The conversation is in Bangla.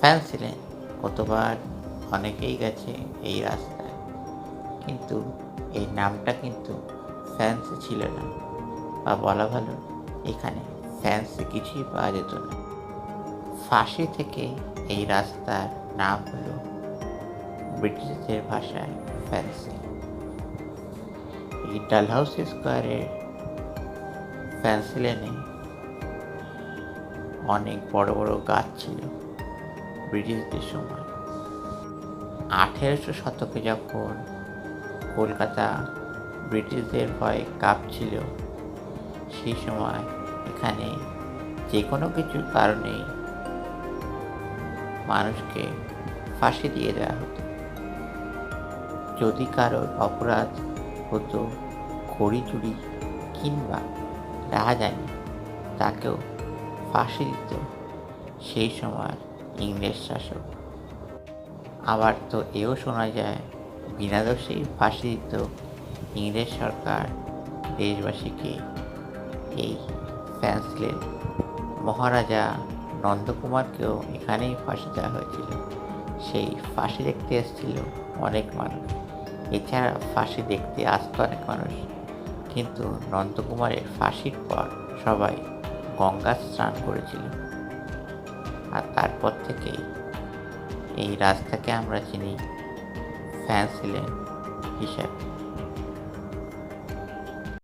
ফ্যান ছিলেন, কতবার অনেকেই গেছে এই রাস্তায়। কিন্তু এই নামটা কিন্তু ফ্যান্সি ছিল না। বা বলা ভালো, এখানে ফ্যান্সি কিছুই পাওয়া যেত না। ফাঁসি থেকে এই রাস্তার নাম হলো ব্রিটিশদের ভাষায় ফ্যান্সি এই ডালহাউস স্কোয়ারের ফ্যান্সি লেনে অনেক বড় বড় গাছ ছিল। ব্রিটিশদের সময়। আঠেরোশো শতকে যখন কলকাতা ব্রিটিশদের ভয়ে কাঁপছিল, সেই সময় এখানে যে কোনো কিছুর কারণেই মানুষকে ফাঁসি দিয়ে দেওয়া হতো। যদি কারোর অপরাধ হতো খড়ি চুরি কিংবা রাহাজানি, তাকেও ফাঁসি দিত। সেই সময় ইংরেজ শাসক। আবার তো এও শোনা যায়, বিনা দোষেই ফাঁসি দিত ইংরেজ সরকার দেশবাসীকে। এই ফ্যান্সলেন মহারাজা নন্দকুমারকেও এখানেই ফাঁসি দেওয়া হয়েছিল। সেই ফাঁসি দেখতে এসেছিল অনেক মানুষ। এছাড়া ফাঁসি দেখতে আসতো অনেক মানুষ। কিন্তু নন্দকুমারের ফাঁসির পর সবাই গঙ্গা স্নান করেছিল। আর তারপর থেকেই এই রাস্তাকে আমরা চিনি ফ্যান্সি লেন হিসাবে।